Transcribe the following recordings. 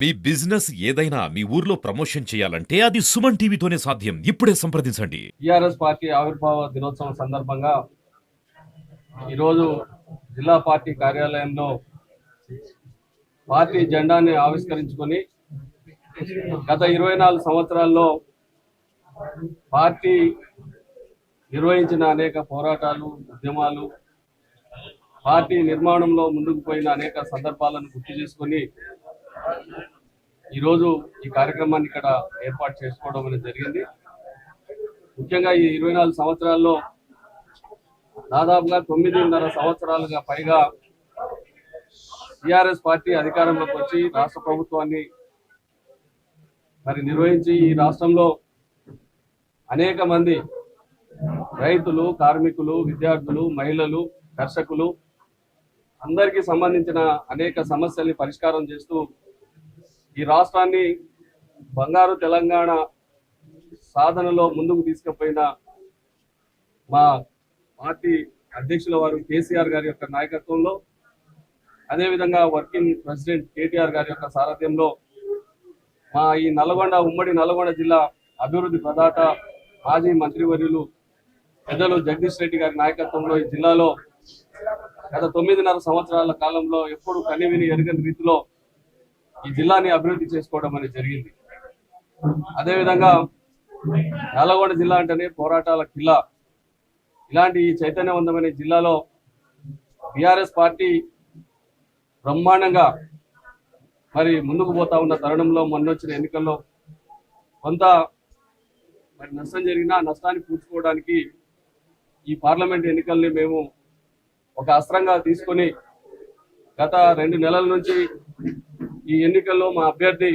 మీ business ఏదైనా మీ ఊర్లో promotion చేయాలంటే అది సుమన్ టీవీతోనే సాధ్యం. ఇప్పుడే సంప్రదించండి. టిఆర్ఎస్ పార్టీ ఆవిర్భావ దినోత్సవం సందర్భంగా ఈరోజు జిల్లా పార్టీ కార్యాలయంలో పార్టీ జెండాని ఆవిష్కరించుకొని గత ఇరవై నాలుగు సంవత్సరాల్లో పార్టీ నిర్వహించిన అనేక పోరాటాలు ఉద్యమాలు పార్టీ నిర్మాణంలో ముందుకు పోయిన అనేక సందర్భాలను గుర్తు చేసుకొని ఈరోజు ఈ కార్యక్రమాన్ని ఇక్కడ ఏర్పాటు చేసుకోవడం అనేది జరిగింది. ముఖ్యంగా ఈ ఇరవై నాలుగు సంవత్సరాల్లో దాదాపుగా తొమ్మిదిన్నర సంవత్సరాలుగా పైగా టిఆర్ఎస్ పార్టీ అధికారంలోకి వచ్చి రాష్ట్ర ప్రభుత్వాన్ని మరి నిర్వహించి ఈ రాష్ట్రంలో అనేక మంది రైతులు కార్మికులు విద్యార్థులు మహిళలు దర్శకులు అందరికీ సంబంధించిన అనేక సమస్యల్ని పరిష్కారం చేస్తూ ఈ రాష్ట్రాన్ని బంగారు తెలంగాణ సాధనలో ముందుకు తీసుకుపోయిన మా పార్టీ అధ్యక్షుల వారు కేసీఆర్ గారి యొక్క నాయకత్వంలో అదేవిధంగా వర్కింగ్ ప్రెసిడెంట్ కేటీఆర్ గారి యొక్క సారథ్యంలో మా ఈ నల్గొండ ఉమ్మడి నల్గొండ జిల్లా అభివృద్ధి ప్రదాత మాజీ మంత్రివర్యులు పెద్దలు జగదీష్ రెడ్డి గారి నాయకత్వంలో ఈ జిల్లాలో గత తొమ్మిదిన్నర సంవత్సరాల కాలంలో ఎప్పుడు కనివిని ఎరగని రీతిలో ఈ జిల్లాని అభివృద్ధి చేసుకోవడం అనేది జరిగింది. అదేవిధంగా నల్లగొండ జిల్లా అంటేనే పోరాటాల కిల్లా. ఇలాంటి ఈ చైతన్యవంతమైన జిల్లాలో బీఆర్ఎస్ పార్టీ బ్రహ్మాండంగా మరి ముందుకు పోతా ఉన్న తరుణంలో మొన్న వచ్చిన ఎన్నికల్లో కొంత మరి నష్టం జరిగినా నష్టాన్ని పూడ్చుకోవడానికి ఈ పార్లమెంట్ ఎన్నికల్ని మేము ఒక అస్త్రంగా తీసుకొని గత రెండు నెలల నుంచి ఈ ఎన్నికల్లో మా అభ్యర్థి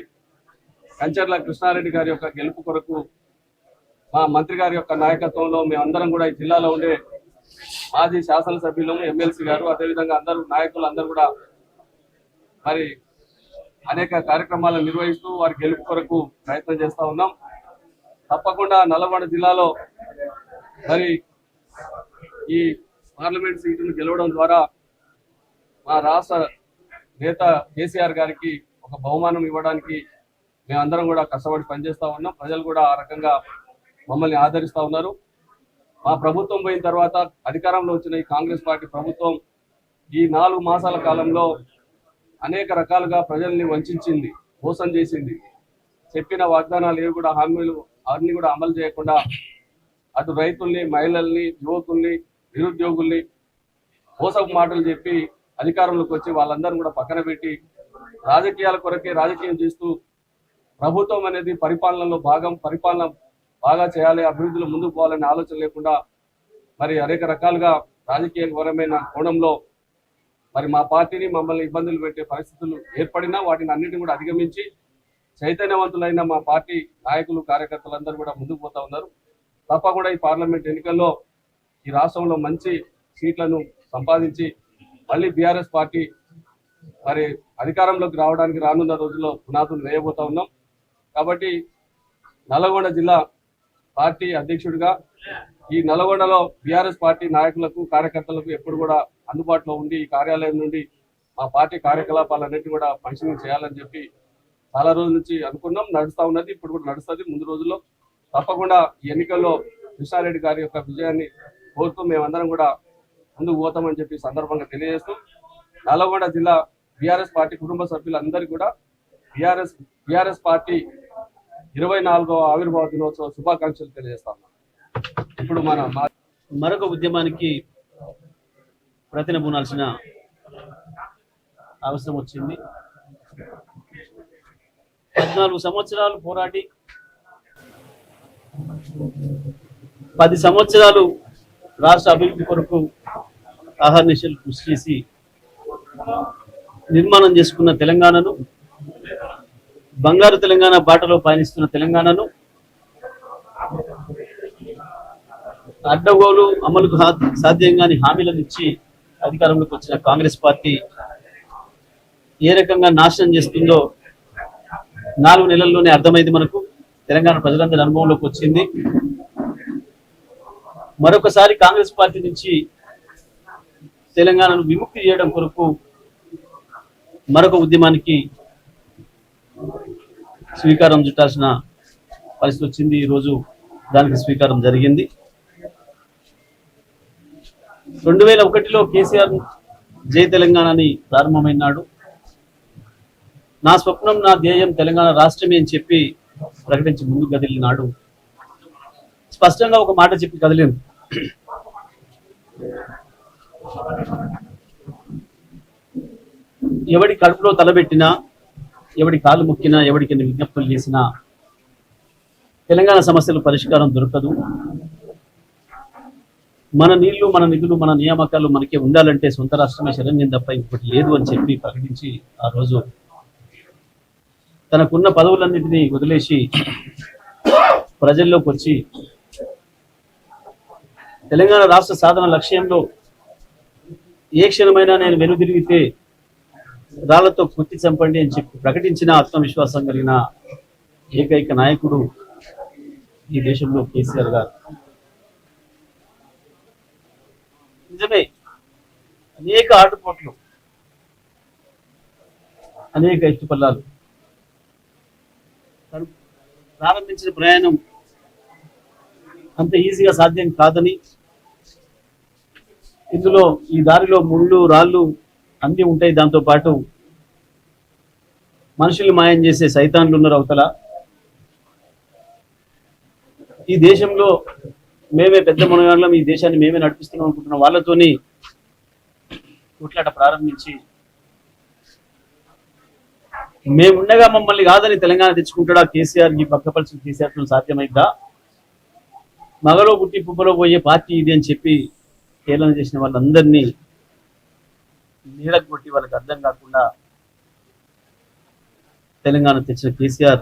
కంచర్ల కృష్ణారెడ్డి గారి యొక్క గెలుపు కొరకు మా మంత్రి గారి యొక్క నాయకత్వంలో మేమందరం కూడా ఈ జిల్లాలో ఉండే మాజీ శాసనసభ్యులు ఎమ్మెల్సీ గారు అదేవిధంగా అందరూ నాయకులు అందరూ కూడా మరి అనేక కార్యక్రమాలను నిర్వహిస్తూ వారి గెలుపు కొరకు ప్రయత్నం చేస్తూ ఉన్నాం. తప్పకుండా నల్లగొండ జిల్లాలో మరి ఈ పార్లమెంట్ సీటును గెలవడం ద్వారా మా రాష్ట్ర నేత కేసీఆర్ గారికి ఒక బహుమానం ఇవ్వడానికి మేమందరం కూడా కష్టపడి పనిచేస్తూ ఉన్నాం. ప్రజలు కూడా ఆ రకంగా మమ్మల్ని ఆదరిస్తూ ఉన్నారు. మా ప్రభుత్వం పోయిన తర్వాత అధికారంలో వచ్చిన ఈ కాంగ్రెస్ పార్టీ ప్రభుత్వం ఈ నాలుగు మాసాల కాలంలో అనేక రకాలుగా ప్రజల్ని వంచింది మోసం చేసింది. చెప్పిన వాగ్దానాలు ఏవి కూడా హామీలు అవన్నీ కూడా అమలు చేయకుండా అటు రైతుల్ని మహిళల్ని యువకుల్ని నిరుద్యోగుల్ని మోసపు మాటలు చెప్పి అధికారంలోకి వచ్చి వాళ్ళందరూ కూడా పక్కన పెట్టి రాజకీయాల కొరకే రాజకీయం చేస్తూ ప్రభుత్వం అనేది పరిపాలనలో భాగం పరిపాలన బాగా చేయాలి అభివృద్ధిలో ముందుకు పోవాలనే ఆలోచన లేకుండా మరి అనేక రకాలుగా రాజకీయ పరమైన కోణంలో మరి మా పార్టీని మమ్మల్ని ఇబ్బందులు పెట్టే పరిస్థితులు ఏర్పడినా వాటిని అన్నిటిని కూడా అధిగమించి చైతన్యవంతులైన మా పార్టీ నాయకులు కార్యకర్తలందరూ కూడా ముందుకు పోతా ఉన్నారు. తప్పకుండా ఈ పార్లమెంట్ ఎన్నికల్లో ఈ రాష్ట్రంలో మంచి సీట్లను సంపాదించి మళ్ళీ బీఆర్ఎస్ పార్టీ మరి అధికారంలోకి రావడానికి రానున్న రోజుల్లో పునాదులు వేయబోతా ఉన్నాం. కాబట్టి నల్లగొండ జిల్లా పార్టీ అధ్యక్షుడిగా ఈ నల్గొండలో బీఆర్ఎస్ పార్టీ నాయకులకు కార్యకర్తలకు ఎప్పుడు కూడా అందుబాటులో ఉండి ఈ కార్యాలయం నుండి మా పార్టీ కార్యకలాపాలన్నిటి కూడా ఫంక్షనింగ్ చేయాలని చెప్పి చాలా రోజుల నుంచి అనుకున్నాం. నడుస్తూ ఉన్నది ఇప్పుడు కూడా నడుస్తుంది. ముందు రోజుల్లో తప్పకుండా ఈ ఎన్నికల్లో కృష్ణారెడ్డి గారి యొక్క విజయాన్ని కోరుతూ మేమందరం కూడా ముందుకు పోతామని చెప్పి సందర్భంగా తెలియజేస్తూ నల్లగొండ జిల్లా బీఆర్ఎస్ పార్టీ కుటుంబ సభ్యులందరికీ కూడా బీఆర్ఎస్ బీఆర్ఎస్ పార్టీ ఇరవై నాలుగవ ఆవిర్భావ దినోత్సవ శుభాకాంక్షలు తెలియజేస్తాం ఇప్పుడు మన మరొక ఉద్యమానికి ప్రతినబూనాల్సిన అవసరం వచ్చింది. పద్నాలుగు సంవత్సరాలు పోరాడి పది సంవత్సరాలు రాష్ట్ర అభివృద్ధి కొరకు ఆహర్నిశలు కృషి చేసి నిర్మాణం చేసుకున్న తెలంగాణను బంగారు తెలంగాణ బాటలో పయనిస్తున్న తెలంగాణను అడ్డగోలు అమలుకు సాధ్యం కాని హామీలను ఇచ్చి అధికారంలోకి వచ్చిన కాంగ్రెస్ పార్టీ ఏ రకంగా నాశనం చేస్తుందో నాలుగు నెలల్లోనే అర్థమైంది మనకు. తెలంగాణ ప్రజలందరి అనుభవంలోకి వచ్చింది. మరొకసారి కాంగ్రెస్ పార్టీ నుంచి తెలంగాణను విముక్తి చేయడం కొరకు మరొక ఉద్యమానికి స్వీకారం చుట్టాల్సిన పరిస్థితి వచ్చింది. ఈరోజు దానికి స్వీకారం జరిగింది. రెండు వేల ఒకటిలో కేసీఆర్ జై తెలంగాణని ప్రారంభమైనాడు. నా స్వప్నం నా ధ్యేయం తెలంగాణ రాష్ట్రమే అని చెప్పి ప్రకటించి ముందుకు కదిలినాడు స్పష్టంగా ఒక మాట చెప్పి కదిలింది. ఎవడి కడుపులో తలబెట్టినా ఎవడి కాలు మొక్కినా ఎవడికి విజ్ఞప్తులు చేసినా తెలంగాణ సమస్యల పరిష్కారం దొరకదు. మన నీళ్ళు మన నిధులు మన నియామకాలు మనకే ఉండాలంటే సొంత రాష్ట్రమే శరణ్యం తప్ప ఇంకోటి లేదు అని చెప్పి ప్రకటించి ఆ రోజు తనకున్న పదవులన్నింటినీ వదిలేసి ప్రజల్లోకి వచ్చి తెలంగాణ రాష్ట్ర సాధన లక్ష్యంలో ఏ క్షణమైనా నేను వెనుదిరిగితే రాళ్ళతో కుత్తి చంపండి అని చెప్పి ప్రకటించిన ఆత్మవిశ్వాసం కలిగిన ఏకైక నాయకుడు ఈ దేశంలో కేసీఆర్ గారు. నిజమే అనేక ఆటుపోట్లు అనేక ఎత్తుపల్లాలు. ప్రారంభించిన ప్రయాణం అంత ఈజీగా సాధ్యం కాదని ఇందులో ఈ దారిలో ముళ్ళు రాళ్ళు అన్ని ఉంటాయి. దాంతో పాటు మనుషులు మాయం చేసే సైతాన్లు ఉన్నారు అవతల. ఈ దేశంలో మేమే పెద్ద మునగాళ్ళం. ఈ దేశాన్ని మేమే నడిపిస్తున్నాం అనుకుంటున్న వాళ్ళతోని కొట్లాట ప్రారంభించి మేముండగా మమ్మల్ని కాదని తెలంగాణ తెచ్చుకుంటాడా? కేసీఆర్ ఈ పక్కపరిచిన కేసీఆర్ సాధ్యమైద్దా? మగలో పుట్టి పుబ్బలో పోయే పార్టీ ఇది అని చెప్పి హేళన చేసిన వాళ్ళందరినీ నీళ్ళకు కొట్టి వాళ్ళకి అర్థం కాకుండా తెలంగాణ తెచ్చిన కేసీఆర్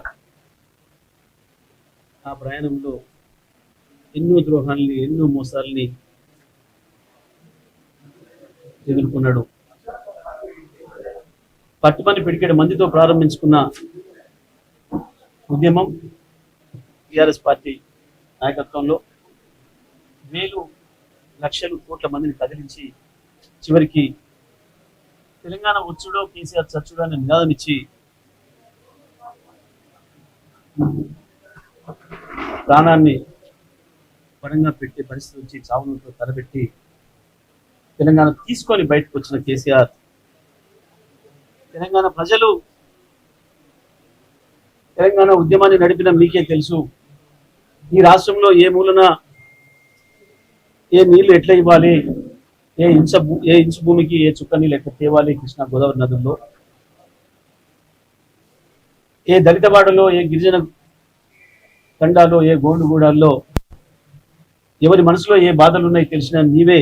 ఆ ప్రయాణంలో ఎన్నో ద్రోహాల్ని ఎన్నో మోసాలని ఎదుర్కొన్నాడు. పట్టుమని పిడికేడు మందితో ప్రారంభించుకున్న ఉద్యమం టిఆర్ఎస్ పార్టీ నాయకత్వంలో వేలు లక్షలు కోట్ల మందిని కదిలించి చివరికి తెలంగాణ వచ్చుడో కేసీఆర్ చచ్చుడో అనే నినాదనిచ్చి ప్రాణాన్ని పరంగా పెట్టే పరిస్థితి నుంచి చావులతో తలబెట్టి తెలంగాణ తీసుకొని బయటకు వచ్చిన కేసీఆర్ తెలంగాణ ప్రజలు తెలంగాణ ఉద్యమాన్ని నడిపిన మీకే తెలుసు. ఈ రాష్ట్రంలో ఏ మూలన ఏ నీళ్ళు ఎట్లా ఇవ్వాలి? ఏ ఇంచ ఏ ఇంచు భూమికి ఏ చుక్క నీళ్ళు ఎట్లా తేవాలి? కృష్ణా గోదావరి నదుల్లో. ఏ దళితవాడలో ఏ గిరిజన తండాలో ఏ గోండుగూడాల్లో ఎవరి మనసులో ఏ బాధలు ఉన్నాయి తెలిసిన నీవే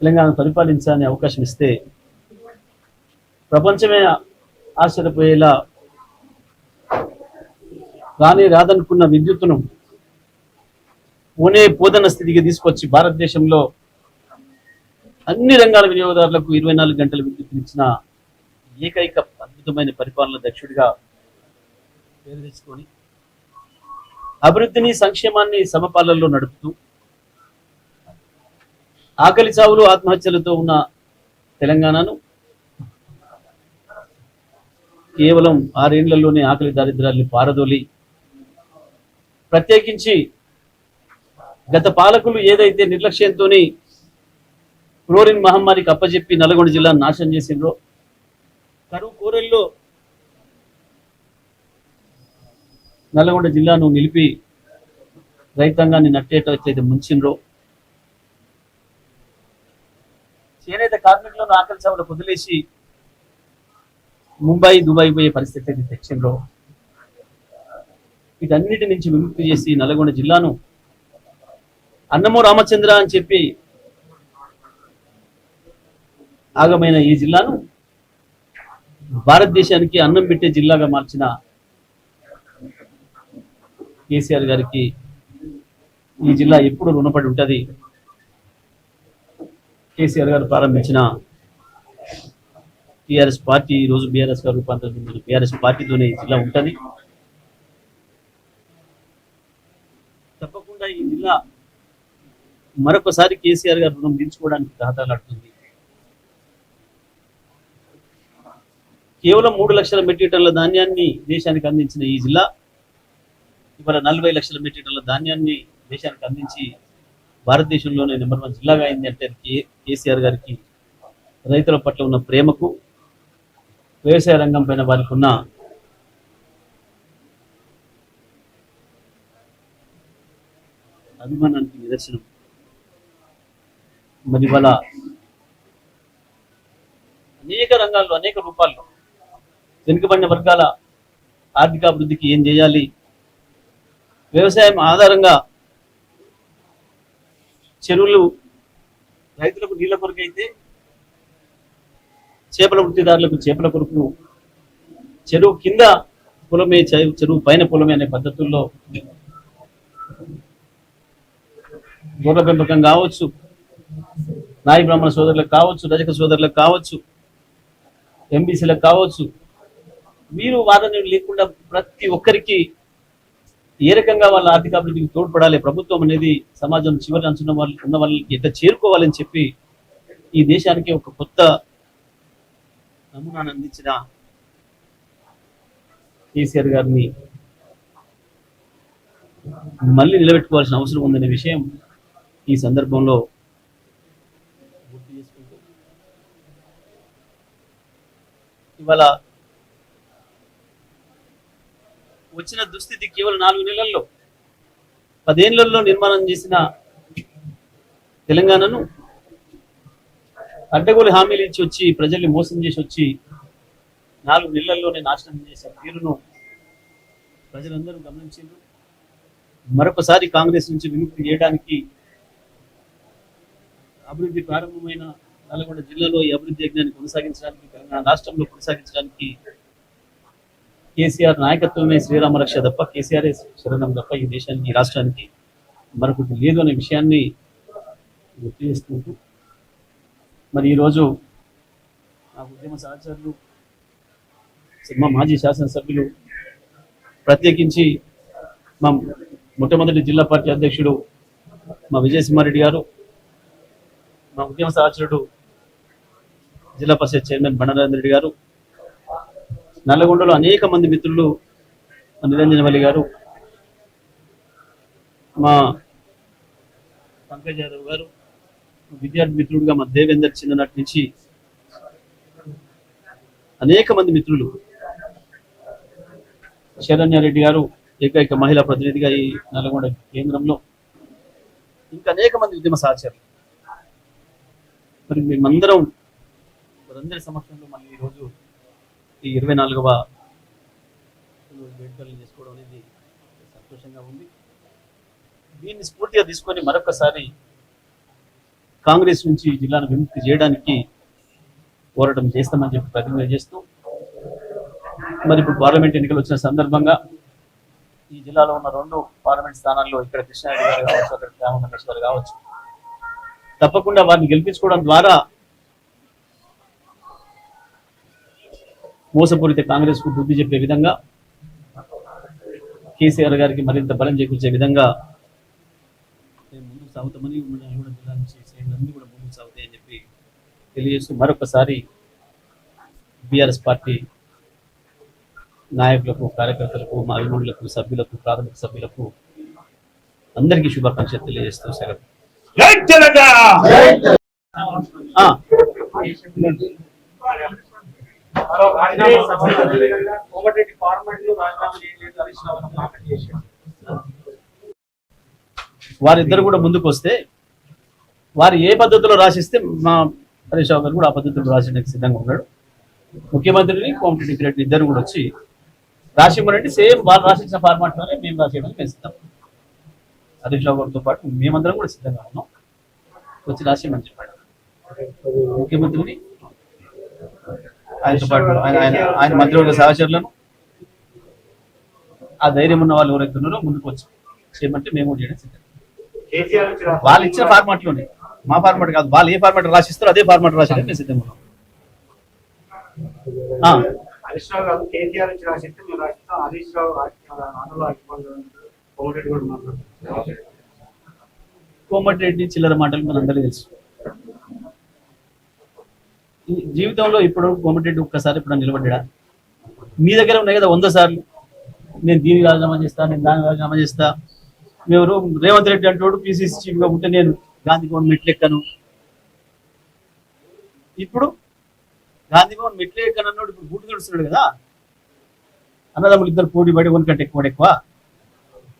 తెలంగాణ పరిపాలించాలనే అవకాశం ఇస్తే ప్రపంచమే ఆశ్చర్యపోయేలా రాని రాదనుకున్న విద్యుత్తును పూణే పోదన స్థితికి తీసుకొచ్చి భారతదేశంలో అన్ని రంగాల వినియోగదారులకు ఇరవై నాలుగు గంటల విద్యుత్ ఇచ్చిన ఏకైక అద్భుతమైన పరిపాలన దక్షుడిగా పేరు తెచ్చుకొని అభివృద్ధిని సంక్షేమాన్ని సమపాలనలో నడుపుతూ ఆకలి చావులు ఆత్మహత్యలతో ఉన్న తెలంగాణను కేవలం ఆరేళ్ళలోనే ఆకలి దారిద్రాల్ని పారదోలి ప్రత్యేకించి గత పాలకులు ఏదైతే నిర్లక్ష్యంతో క్లోరిన్ మహమ్మారికి అప్పజెప్పి నల్గొండ జిల్లాను నాశనం చేసిండ్రో కరువు కోరల్లో నల్గొండ జిల్లాను నిలిపి రైతాంగాన్ని నట్టేటైతే ముంచిండ్రో. చేనేత కార్మికులను ఆకలి చావులకు వదిలేసి ముంబై దుబాయ్ పోయే పరిస్థితి అయితే తెచ్చిండ్రో. వీటన్నిటి నుంచి విముక్తి చేసి నల్గొండ జిల్లాను అన్నము రామచంద్ర అని చెప్పి ఆగమైన ఈ జిల్లాను భారతదేశానికి అన్నం పెట్టే జిల్లాగా మార్చిన కేసీఆర్ గారికి ఈ జిల్లా ఎప్పుడు రుణపడి ఉంటుంది? కేసీఆర్ గారు ప్రారంభించిన టీఆర్ఎస్ పార్టీ ఈ రోజు బీఆర్ఎస్ గారు రూపాంతరం బీఆర్ఎస్ పార్టీతోనే ఈ జిల్లా ఉంటుంది తప్పకుండా ఈ జిల్లా మరొకసారి కేసీఆర్ గారు రుణం తీర్చుకోవడానికి దాదాలాడుతుంది కేవలం మూడు లక్షల మెట్రిక్ టన్నుల ధాన్యాన్ని దేశానికి అందించిన ఈ జిల్లా ఇవాళ నలభై లక్షల మెట్రిక్ టన్నుల ధాన్యాన్ని దేశానికి అందించి భారతదేశంలోనే నెంబర్ వన్ జిల్లాగా అయింది అంటే కేసీఆర్ గారికి రైతుల పట్ల ఉన్న ప్రేమకు వ్యవసాయ రంగం పైన వారికి ఉన్న అభిమానానికి నిదర్శనం. మరి అనేక రంగాల్లో అనేక రూపాల్లో వెనుకబడిన వర్గాల ఆర్థికాభివృద్ధికి ఏం చేయాలి? వ్యవసాయం ఆధారంగా చెరువులు రైతులకు నీళ్ళ కొరకు అయితే చేపల వృత్తిదారులకు చేపల కొరకు చెరువు కింద పొలమే చెరువు పైన పొలమే అనే పద్ధతుల్లో గొర్రె పెంపకం కావచ్చు నాయి బ్రాహ్మణ సోదరులకు కావచ్చు రజక సోదరులకు కావచ్చు ఎంబీసీలకు కావచ్చు మీరు వాదన లేకుండా ప్రతి ఒక్కరికి ఏ రకంగా వాళ్ళ ఆర్థిక అభివృద్ధికి తోడ్పడాలి ప్రభుత్వం అనేది సమాజం చివరి అంచున్న వాళ్ళు ఉన్న వాళ్ళకి ఎంత చేరుకోవాలని చెప్పి ఈ దేశానికి ఒక కొత్త నమూనాను అందించిన కేసీఆర్ గారిని మళ్ళీ నిలబెట్టుకోవాల్సిన అవసరం ఉందనే విషయం ఈ సందర్భంలో గుర్తు చేసుకుంటూ ఇవాళ వచ్చిన దుస్థితి కేవలం నాలుగు నెలల్లో పదేళ్ళలో నిర్మాణం చేసిన తెలంగాణను అడ్డగోలు హామీలు ఇచ్చి వచ్చి ప్రజల్ని మోసం చేసి వచ్చి నాలుగు నెలల్లోనే నాశనం చేసే తీరును ప్రజలందరూ గమనించారు మరొకసారి కాంగ్రెస్ నుంచి విముక్తి చేయడానికి అభివృద్ధి ప్రారంభమైన నల్గొండ జిల్లాలో ఈ అభివృద్ధి యజ్ఞాన్ని కొనసాగించడానికి తెలంగాణ రాష్ట్రంలో కొనసాగించడానికి కేసీఆర్ నాయకత్వమే శ్రీరామ రక్ష తప్ప కేసీఆర్ శరణం తప్ప ఈ దేశానికి ఈ రాష్ట్రానికి మరొకటి లేదు అనే విషయాన్ని గుర్తు చేసుకుంటూ మరి ఈరోజు నా ఉద్యమ సహచరులు మా మాజీ శాసనసభ్యులు ప్రత్యేకించి మా మొట్టమొదటి జిల్లా పార్టీ అధ్యక్షుడు మా విజయసింహారెడ్డి గారు మా ఉద్యమ సహచరుడు జిల్లా పరిషత్ చైర్మన్ బండారాజేంద్ర రెడ్డి గారు నల్లగొండలో అనేక మంది మిత్రులు నిరంజనవల్లి గారు మా పంకజ్ యాదవ్ గారు విద్యార్థి మిత్రుడుగా మా దేవేందర్ చిన్ననాటి నుంచి అనేక మంది మిత్రులు శరణ్యారెడ్డి గారు ఏకైక మహిళా ప్రతినిధిగా ఈ నల్గొండ కేంద్రంలో ఇంకా అనేక మంది ఉద్యమ సహచరులు. మరి మేమందరం ప్రజలందరి సమక్షంలో మళ్ళీ ఈరోజు ఈ ఇరవై నాలుగవ వేడుకలు చేసుకోవడం అనేది సంతోషంగా ఉంది. దీన్ని స్ఫూర్తిగా తీసుకొని మరొకసారి కాంగ్రెస్ నుంచి జిల్లాను విముక్తి చేయడానికి పోరాటం చేస్తామని చెప్పి ప్రతిజ్ఞ చేస్తూ మరి ఇప్పుడు పార్లమెంట్ ఎన్నికలు వచ్చిన సందర్భంగా ఈ జిల్లాలో ఉన్న రెండు పార్లమెంట్ స్థానాల్లో ఇక్కడ కృష్ణారెడ్డి గారు కావచ్చు అక్కడ రామకృష్ణ గారు కావచ్చు తప్పకుండా వారిని గెలిపించుకోవడం ద్వారా మోసపూరిత కాంగ్రెస్కు బుద్ధి చెప్పే విధంగా కేసీఆర్ గారికి మరింత బలం చేకూర్చే విధంగా ముందుకు సాగుతామని మన నల్గొండ జిల్లా నుంచి శ్రేణులన్నీ కూడా ముందుకు సాగుతాయని చెప్పి తెలియజేస్తూ మరొకసారి బీఆర్ఎస్ పార్టీ నాయకులకు కార్యకర్తలకు మా అభిమానులకు సభ్యులకు ప్రాథమిక సభ్యులకు అందరికీ శుభాకాంక్షలు తెలియజేస్తూ సెలవు. జై తెలంగాణ ఆ, కోమటిరెడ్డి లో రాజీనామా చేయలేదు హరీష్ రావు కామెంట్ చేశారు వారిద్దరు కూడా ముందుకు వస్తే వారు ఏ పద్ధతిలో రాసిస్తే మా హరీష్ రావు గారు కూడా ఆ పద్ధతిలో రాసడానికి సిద్ధంగా ఉన్నాడు. ముఖ్యమంత్రిని కోమటిరెడ్డి రెడ్డి ఇద్దరు కూడా వచ్చి రాసిమ్మనండి సేమ్ వారు రాసిన ఫార్మాట్లోనే మేము రాసేయడానికి మేము సిద్ధం. హరీష్ రావు గారితో పాటు మేమందరం కూడా సిద్ధంగా ఉన్నాం. వచ్చి రాసిమ్మని చెప్పాడు. ముఖ్యమంత్రిని ఆయనతో పాటు ఆయన ఆయన ఆయన మంత్రివర్గ సహచరులను ఆ ధైర్యం ఉన్న వాళ్ళు ఎవరైతే ఉన్నారో ముందుకు వచ్చి చేయమంటే మేము చేయడం సిద్ధం. వాళ్ళు ఇచ్చిన ఫార్మాట్లోనే. మా ఫార్మాట్ కాదు. వాళ్ళు ఏ ఫార్మాట్ రాసిస్తారో అదే ఫార్మాట్ రాసేది మేము సిద్ధంగా ఉన్నాం ఆ, హరీష్ రావు గారు కేసీఆర్ నుంచి రాసిస్తే మేము రాసిస్తాం హరీష్ రావు ఆంధ్రలో కోమటిరెడ్డి కూడా మాట్లాడుతున్నారు కోమటిరెడ్డి చిల్లర మాటలు మన అందరికీ తెలుసు ఈ జీవితంలో ఇప్పుడు కోమటిరెడ్డి ఒక్కసారి ఇప్పుడు నిలబడ్డా? మీ దగ్గర ఉన్నాయి కదా వంద సార్లు. నేను దీనికి రాజీనామా చేస్తా నేను దాని రాజీనామా చేస్తా. మేము రేవంత్ రెడ్డి అంటాడు పిసిసి చీఫ్గా ఉంటే నేను గాంధీ భవన్ మెట్లు ఎక్కను. ఇప్పుడు గాంధీ భవన్ మెట్లు ఎక్కను అన్నాడు ఇప్పుడు బూటు తుడుస్తున్నాడు కదా. అన్నదమ్ములు ఇద్దరు పోటీ పడి వనకంటే ఎక్కువ ఎక్కువ.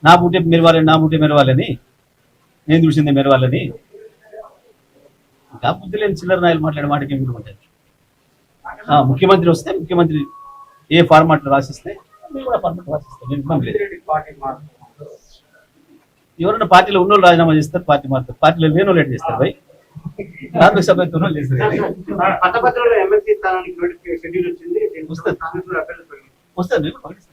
నా బూటే మెరవాలని నా బూటే మెరవాలని. నేను చూసిందే మెరవాలని. బుద్ధి లేని చిల్లర నాయలు మాట్లాడే మాటకి కూడా ఉంటుంది? ఆ, ముఖ్యమంత్రి వస్తే ముఖ్యమంత్రి ఏ ఫార్మాట్ రాసిస్తే మేము కూడా ఫార్మాట్ రాసిస్తాం ఏం ఇబ్బంది లేదు. రెడ్డి పార్టీ మారుతుంది ఎవరైనా పార్టీలో ఉన్న వాళ్ళు రాజీనామా చేస్తారు పార్టీ మారుతారు. పార్టీలో లేని వాళ్ళు చేస్తారు భయ్? సభ్యత్వం చేస్తారు వచ్చింది వస్తుంది. వస్తారు ప్రకటిస్తాం.